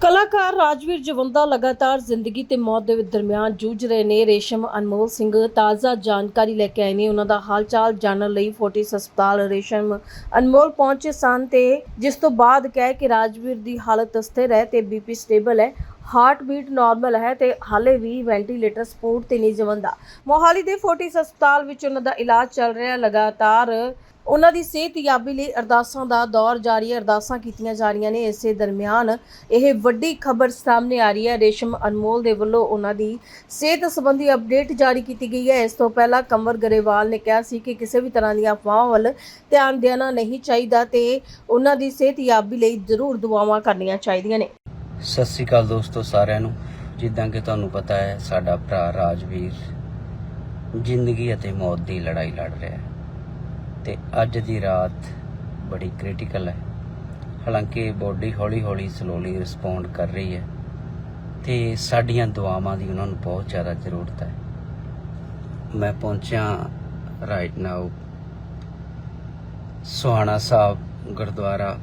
ਕਲਾਕਾਰ ਰਾਜਵੀਰ ਜਵੰਦਾ ਲਗਾਤਾਰ ਜ਼ਿੰਦਗੀ ਤੇ ਮੌਤ ਦੇ ਦਰਮਿਆਨ ਜੂਝ ਰਹੇ ਨੇ। ਰੇਸ਼ਮ, ਅਨਮੋਲ ਸਿੰਘ ਤਾਜ਼ਾ ਜਾਣਕਾਰੀ ਲੈ ਕੇ ਆਏ ਨੇ। ਉਹਨਾਂ ਦਾ ਹਾਲਚਾਲ ਜਾਣਨ ਲਈ ਫੋਰਟਿਸ ਹਸਪਤਾਲ ਰੇਸ਼ਮ, ਅਨਮੋਲ ਪਹੁੰਚੇ ਸਨ ਤੇ ਜਿਸ ਤੋਂ ਬਾਅਦ ਕਹੇ ਕਿ ਰਾਜਵੀਰ ਦੀ ਹਾਲਤ ਸਥਿਰ ਹੈ ਤੇ ਬੀਪੀ ਸਟੇਬਲ ਹੈ, ਹਾਰਟ ਬੀਟ ਨਾਰਮਲ ਹੈ ਤੇ ਹਾਲੇ ਵੀ ਵੈਂਟੀਲੇਟਰ ਸਪੋਰਟ ਤੇ ਨਹੀਂ ਜਵੰਦਾ। ਮੋਹਾਲੀ ਦੇ ਫੋਰਟਿਸ ਹਸਪਤਾਲ ਵਿੱਚ ਉਹਨਾਂ ਦਾ ਇਲਾਜ ਚੱਲ ਰਿਹਾ ਲਗਾਤਾਰ ਉਹਨਾਂ ਦੀ ਸਿਹਤਯਾਬੀ ਲਈ ਅਰਦਾਸਾਂ ਦਾ ਦੌਰ ਜਾਰੀ ਹੈ। ਅਰਦਾਸਾਂ ਕੀਤੀਆਂ ਜਾ ਰਹੀਆਂ ਨੇ। ਇਸੇ ਦਰਮਿਆਨ ਇਹ ਵੱਡੀ ਖਬਰ ਸਾਹਮਣੇ ਆ ਰਹੀ ਹੈ। ਰੇਸ਼ਮ ਅਨਮੋਲ ਦੇ ਵੱਲੋਂ ਉਹਨਾਂ ਦੀ ਸਿਹਤ ਸੰਬੰਧੀ ਅਪਡੇਟ ਜਾਰੀ ਕੀਤੀ ਗਈ ਹੈ। ਇਸ ਤੋਂ ਪਹਿਲਾਂ ਕੰਵਰ ਗਰੇਵਾਲ ਨੇ ਕਿਹਾ ਸੀ ਕਿ ਕਿਸੇ ਵੀ ਤਰ੍ਹਾਂ ਦੀਆਂ ਅਫਵਾਹਾਂ ਵੱਲ ਧਿਆਨ ਦੇਣਾ ਨਹੀਂ ਚਾਹੀਦਾ ਤੇ ਉਹਨਾਂ ਦੀ ਸਿਹਤਯਾਬੀ ਲਈ ਜ਼ਰੂਰ ਦੁਆਵਾਂ ਕਰਨੀਆਂ ਚਾਹੀਦੀਆਂ ਨੇ। ਸਤਿ ਸ੍ਰੀ ਅਕਾਲ ਦੋਸਤੋ ਸਾਰਿਆਂ ਨੂੰ। ਜਿੱਦਾਂ ਕਿ ਤੁਹਾਨੂੰ ਪਤਾ ਹੈ, ਸਾਡਾ ਭਰਾ ਰਾਜਵੀਰ ਜ਼ਿੰਦਗੀ ਅਤੇ ਮੌਤ ਦੀ ਲੜਾਈ ਲੜ ਰਿਹਾ ਹੈ। ਤੇ ਅੱਜ ਦੀ ਰਾਤ ਬੜੀ ਕ੍ਰਿਟੀਕਲ ਹੈ। ਹਾਲਾਂਕਿ ਬੋਡੀ ਹੌਲੀ-ਹੌਲੀ ਸਲੋਲੀ ਰਿਸਪੌਂਡ ਕਰ ਰਹੀ ਹੈ ਤੇ ਸਾਡੀਆਂ ਦੁਆਵਾਂ ਦੀ ਉਹਨਾਂ ਨੂੰ ਬਹੁਤ ਜ਼ਿਆਦਾ ਜ਼ਰੂਰਤ ਹੈ। ਮੈਂ ਪਹੁੰਚਿਆ ਰਾਈਟ ਨਾਓ ਸੁਹਾਣਾ ਸਾਹਿਬ ਗੁਰਦੁਆਰਾ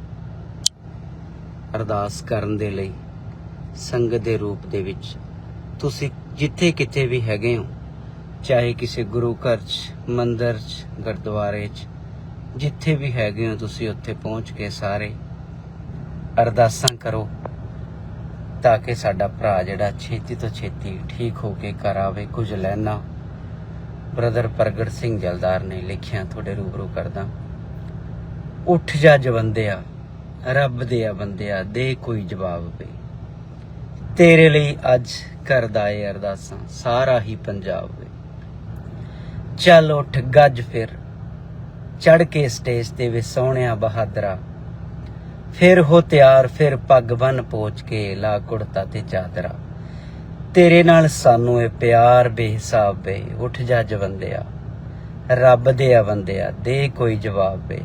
ਅਰਦਾਸ ਕਰਨ ਦੇ ਲਈ ਸੰਗਤ ਦੇ ਰੂਪ ਦੇ ਵਿੱਚ। ਤੁਸੀਂ ਜਿੱਥੇ ਕਿਤੇ ਵੀ ਹੈਗੇ ਹੋ, ਚਾਹੇ ਕਿਸੇ ਗੁਰੂ ਘਰ 'ਚ, ਮੰਦਰ 'ਚ, ਗੁਰਦੁਆਰੇ 'ਚ ਜਿੱਥੇ ਵੀ ਹੈਗੇ ਹੋ ਤੁਸੀਂ ਉੱਥੇ ਪਹੁੰਚ ਕੇ ਸਾਰੇ ਅਰਦਾਸਾਂ ਕਰੋ ਤਾਂ ਕਿ ਸਾਡਾ ਭਰਾ ਜਿਹੜਾ ਛੇਤੀ ਤੋਂ ਛੇਤੀ ਠੀਕ ਹੋ ਕੇ ਘਰ ਆਵੇ। ਕੁਝ ਲੈਣਾ ਬ੍ਰਦਰ ਪ੍ਰਗਟ ਸਿੰਘ ਜਲਦਾਰ ਨੇ ਲਿਖਿਆ, ਤੁਹਾਡੇ ਰੂਬਰੂ ਕਰਦਾ। ਉੱਠ ਜਾ ਜਵੰਦਿਆ, ਰੱਬ ਦੇ ਆ ਬੰਦਿਆ, ਦੇ ਕੋਈ ਜਵਾਬ ਵੇ। ਤੇਰੇ ਲਈ ਅੱਜ ਕਰਦਾ ਏ ਅਰਦਾਸਾਂ, ਸਾਰਾ ਹੀ ਪੰਜਾਬ ਵੇ। ਚੱਲ ਉੱਠ, ਗੱਜ ਫਿਰ। ਚੜ ਕੇ ਸਟੇਜ ਤੇ ਵੇ ਸੋਹਣਿਆ ਬਹਾਦਰਾ। ਫਿਰ ਹੋ ਤਿਆਰ, ਫਿਰ ਪੱਗ ਬੰਨ ਪੋਚ ਕੇ ਲਾ ਕੁੜਤਾ ਤੇ ਚਾਦਰਾ। ਤੇਰੇ ਨਾਲ ਸਾਨੂੰ ਇਹ ਪਿਆਰ ਬੇਹਿਸਾਬ ਵੇ, ਉੱਠ ਜਾ ਜਵੰਦਿਆ। ਰੱਬ ਦੇ ਆ ਬੰਦਿਆ ਦੇ ਕੋਈ ਜਵਾਬ ਵੇ।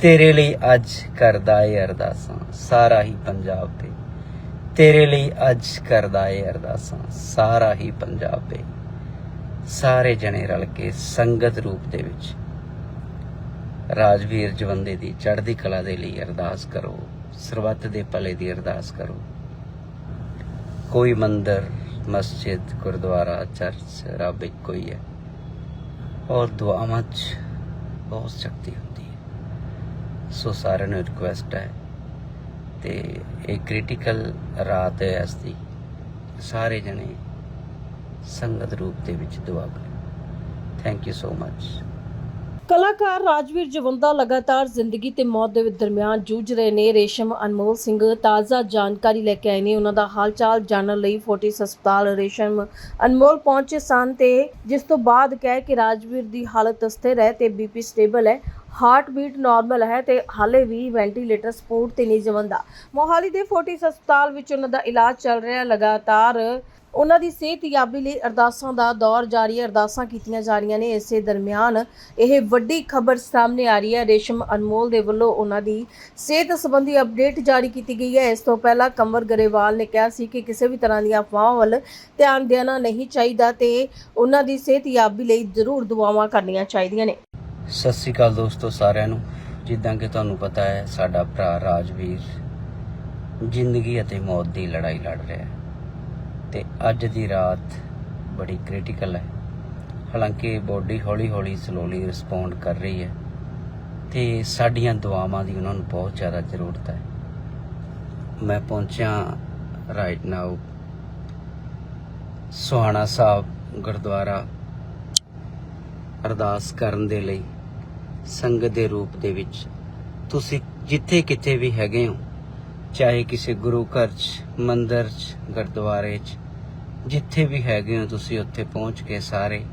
ਤੇਰੇ ਲਈ ਅੱਜ ਕਰਦਾ ਏ ਅਰਦਾਸਾਂ, ਸਾਰਾ ਹੀ ਪੰਜਾਬ ਤੇ ਤੇਰੇ ਲਈ ਅੱਜ ਕਰਦਾ ਏ ਅਰਦਾਸਾਂ, ਸਾਰਾ ਹੀ ਪੰਜਾਬ ਤੇ ਸਾਰੇ ਜਣੇ ਰਲ ਕੇ ਸੰਗਤ ਰੂਪ ਦੇ ਵਿੱਚ ਰਾਜਵੀਰ ਜਵੰਦੇ ਦੀ ਚੜ੍ਹਦੀ ਕਲਾ ਦੇ ਲਈ ਅਰਦਾਸ ਕਰੋ, ਸਰਬੱਤ ਦੇ ਭਲੇ ਦੀ ਅਰਦਾਸ ਕਰੋ। ਕੋਈ ਮੰਦਰ, ਮਸਜਿਦ, ਗੁਰਦੁਆਰਾ, ਚਰਚ, ਰੱਬ ਇੱਕੋ ਹੀ ਹੈ। ਔਰ ਦੁਆਵਾਂ 'ਚ ਬਹੁਤ ਸ਼ਕਤੀ ਹੁੰਦੀ ਹੈ। ਸੋ ਸਾਰਿਆਂ ਨੂੰ ਰਿਕੁਐਸਟ ਹੈ ਤੇ ਇਹ ਕ੍ਰਿਟੀਕਲ ਰਾਤ ਹੈ ਇਸ ਦੀ। ਸਾਰੇ ਜਣੇ ਸੰਗਤ ਰੂਪ ਦੇ ਵਿੱਚ ਦੁਆ ਕਰੋ। ਥੈਂਕ ਯੂ ਸੋ ਮਚ ਕਲਾਕਾਰ ਰਾਜਵੀਰ ਜਵੰਦਾ ਲਗਾਤਾਰ ਜ਼ਿੰਦਗੀ ਤੇ ਮੌਤ ਦੇ ਦਰਮਿਆਨ ਜੂਝ ਰਹੇ ਨੇ। ਰੇਸ਼ਮ, ਅਨਮੋਲ ਸਿੰਘ ਤਾਜ਼ਾ ਜਾਣਕਾਰੀ ਲੈ ਕੇ ਆਏ ਨੇ। ਉਹਨਾਂ ਦਾ ਹਾਲਚਾਲ ਜਾਣਨ ਲਈ ਫੋਰਟਿਸ ਹਸਪਤਾਲ ਰੇਸ਼ਮ, ਅਨਮੋਲ ਪਹੁੰਚੇ ਸਨ ਤੇ ਜਿਸ ਤੋਂ ਬਾਅਦ ਕਹਿ ਕਿ ਰਾਜਵੀਰ ਦੀ ਹਾਲਤ ਸਥਿਰ ਹੈ ਤੇ ਬੀਪੀ ਸਟੇਬਲ ਹੈ। ਹਾਰਟ ਬੀਟ ਨਾਰਮਲ ਹੈ ਤੇ ਹਾਲੇ ਵੀ ਵੈਂਟੀਲੇਟਰ ਸਪੋਰਟ ਤੇ ਨਹੀਂ ਜਵੰਦਾ। ਮੋਹਾਲੀ ਦੇ ਫੋਰਟਿਸ ਹਸਪਤਾਲ ਵਿੱਚ ਉਹਨਾਂ ਦਾ ਇਲਾਜ ਚੱਲ ਰਿਹਾ ਲਗਾਤਾਰ ਉਹਨਾਂ ਦੀ ਸਿਹਤਯਾਬੀ ਲਈ ਅਰਦਾਸਾਂ ਦਾ ਦੌਰ ਜਾਰੀ ਹੈ, ਅਰਦਾਸਾਂ ਕੀਤੀਆਂ ਜਾ ਰਹੀਆਂ ਨੇ ਇਸੇ ਦਰਮਿਆਨ। ਇਹ ਵੱਡੀ ਖਬਰ ਸਾਹਮਣੇ ਆ ਰਹੀ ਹੈ। ਰੇਸ਼ਮ ਅਨਮੋਲ ਦੇ ਵੱਲੋਂ ਉਹਨਾਂ ਦੀ ਸਿਹਤ ਸੰਬੰਧੀ ਅਪਡੇਟ ਜਾਰੀ ਕੀਤੀ ਗਈ ਹੈ। ਇਸ ਤੋਂ ਪਹਿਲਾਂ ਕੰਵਰ ਗਰੇਵਾਲ ਨੇ ਕਿਹਾ ਸੀ ਕਿ ਕਿਸੇ ਵੀ ਤਰ੍ਹਾਂ ਦੀਆਂ ਅਫਵਾਹਾਂ ਵੱਲ ਧਿਆਨ ਦੇਣਾ ਨਹੀਂ ਚਾਹੀਦਾ ਤੇ ਉਹਨਾਂ ਦੀ ਸਿਹਤਯਾਬੀ ਲਈ ਜ਼ਰੂਰ ਦੁਆਵਾਂ ਕਰਨੀਆਂ ਚਾਹੀਦੀਆਂ ਨੇ। ਸਤਿ ਸ੍ਰੀ ਅਕਾਲ ਦੋਸਤੋ ਸਾਰਿਆਂ ਨੂੰ। ਜਿੱਦਾਂ ਕਿ ਤੁਹਾਨੂੰ ਪਤਾ ਹੈ, ਸਾਡਾ ਭਰਾ ਰਾਜਵੀਰ ਜ਼ਿੰਦਗੀ ਅਤੇ ਮੌਤ ਦੀ ਲੜਾਈ ਲੜ ਰਿਹਾ ਹੈ। ਤੇ ਅੱਜ ਦੀ ਰਾਤ ਬੜੀ ਕ੍ਰਿਟੀਕਲ ਹੈ। ਹਾਲਾਂਕਿ ਬੋਡੀ ਹੌਲੀ-ਹੌਲੀ ਸਲੋਲੀ ਰਿਸਪੌਂਡ ਕਰ ਰਹੀ ਹੈ ਤੇ ਸਾਡੀਆਂ ਦੁਆਵਾਂ ਦੀ ਉਹਨਾਂ ਨੂੰ ਬਹੁਤ ਜ਼ਿਆਦਾ ਜ਼ਰੂਰਤ ਹੈ। ਮੈਂ ਪਹੁੰਚਿਆ ਰਾਈਟ ਨਾਓ ਸੁਹਾਣਾ ਸਾਹਿਬ ਗੁਰਦੁਆਰਾ ਅਰਦਾਸ ਕਰਨ ਦੇ ਲਈ ਸੰਗਤ ਦੇ ਰੂਪ ਦੇ ਵਿੱਚ। ਤੁਸੀਂ ਜਿੱਥੇ ਕਿਤੇ ਵੀ ਹੈਗੇ ਹੋ, ਚਾਹੇ ਕਿਸੇ ਗੁਰੂ ਘਰ 'ਚ, ਮੰਦਰ 'ਚ, ਗੁਰਦੁਆਰੇ 'ਚ ਜਿੱਥੇ ਵੀ ਹੈਗੇ ਹੋ ਤੁਸੀਂ ਉੱਥੇ ਪਹੁੰਚ ਕੇ ਸਾਰੇ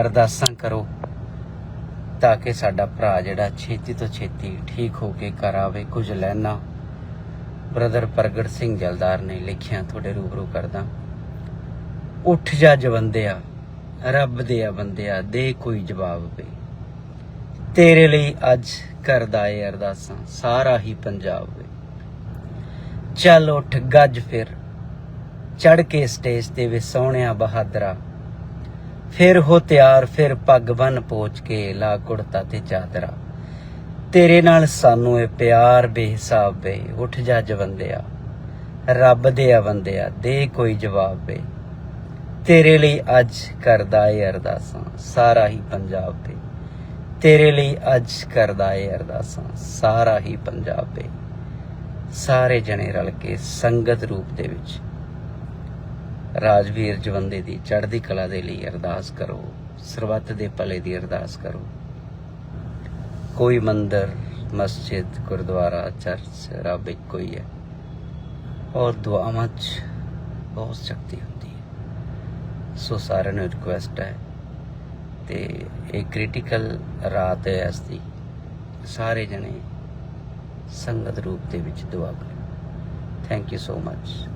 ਅਰਦਾਸਾਂ ਕਰੋ ਤਾਂ ਕਿ ਸਾਡਾ ਭਰਾ ਜਿਹੜਾ ਛੇਤੀ ਤੋਂ ਛੇਤੀ ਠੀਕ ਹੋ ਕੇ ਘਰ ਆਵੇ। ਕੁਝ ਲੈਣਾ ਬ੍ਰਦਰ ਪ੍ਰਗਟ ਸਿੰਘ ਜਲਦਾਰ ਨੇ ਲਿਖਿਆ, ਤੁਹਾਡੇ ਰੂਬਰੂ ਕਰਦਾ। ਉੱਠ ਜਾ ਜਵੰਦਿਆ, ਰੱਬ ਦੇ ਆ ਬੰਦਿਆ, ਦੇ ਕੋਈ ਜਵਾਬ ਵੇ। ਤੇਰੇ ਲਈ ਅੱਜ ਕਰਦਾ ਏ ਅਰਦਾਸਾਂ, ਸਾਰਾ ਹੀ ਪੰਜਾਬ ਵੇ। ਚੱਲ ਉੱਠ, ਗੱਜ ਫਿਰ। ਚੜ ਕੇ ਸਟੇਜ ਤੇ ਵੇ ਸੋਹਣਿਆ ਬਹਾਦਰਾ। ਫਿਰ ਹੋ ਤਿਆਰ, ਫਿਰ ਪੱਗ ਬੰਨ ਪੋਚ ਕੇ ਲਾ ਕੁੜਤਾ ਤੇ ਚਾਦਰਾ। ਤੇਰੇ ਨਾਲ ਸਾਨੂੰ ਇਹ ਪਿਆਰ ਬੇਹਿਸਾਬ ਵੇ, ਉੱਠ ਜਾ ਜਵੰਦਿਆ। ਰੱਬ ਦੇ ਆ ਬੰਦਿਆ ਦੇ ਕੋਈ ਜਵਾਬ ਵੇ। ਤੇਰੇ ਲਈ ਅੱਜ ਕਰਦਾ ਏ ਅਰਦਾਸਾਂ, ਸਾਰਾ ਹੀ ਪੰਜਾਬ ਵੇ। ਤੇਰੇ ਲਈ ਅੱਜ ਕਰਦਾ ਏ ਅਰਦਾਸਾਂ, ਸਾਰਾ ਹੀ ਪੰਜਾਬ ਵੇ। ਸਾਰੇ ਜਣੇ ਰਲ ਕੇ ਸੰਗਤ ਰੂਪ ਦੇ ਵਿੱਚ ਰਾਜਵੀਰ ਜਵੰਦੇ ਦੀ ਚੜ੍ਹਦੀ ਕਲਾ ਦੇ ਲਈ ਅਰਦਾਸ ਕਰੋ, ਸਰਬੱਤ ਦੇ ਭਲੇ ਦੀ ਅਰਦਾਸ ਕਰੋ। ਕੋਈ ਮੰਦਰ, ਮਸਜਿਦ, ਗੁਰਦੁਆਰਾ, ਚਰਚ, ਰੱਬ ਇੱਕੋ ਹੀ ਹੈ। ਔਰ ਦੁਆਵਾਂ 'ਚ ਬਹੁਤ ਸ਼ਕਤੀ ਹੁੰਦੀ ਹੈ। ਸੋ ਸਾਰਿਆਂ ਨੂੰ ਰਿਕੁਐਸਟ ਹੈ ਤੇ ਇਹ ਕ੍ਰਿਟੀਕਲ ਰਾਤ ਹੈ ਇਸ ਦੀ। ਸਾਰੇ ਜਣੇ ਸੰਗਤ ਰੂਪ ਦੇ ਵਿੱਚ ਦੁਆ ਕਰੋ। Thank you so much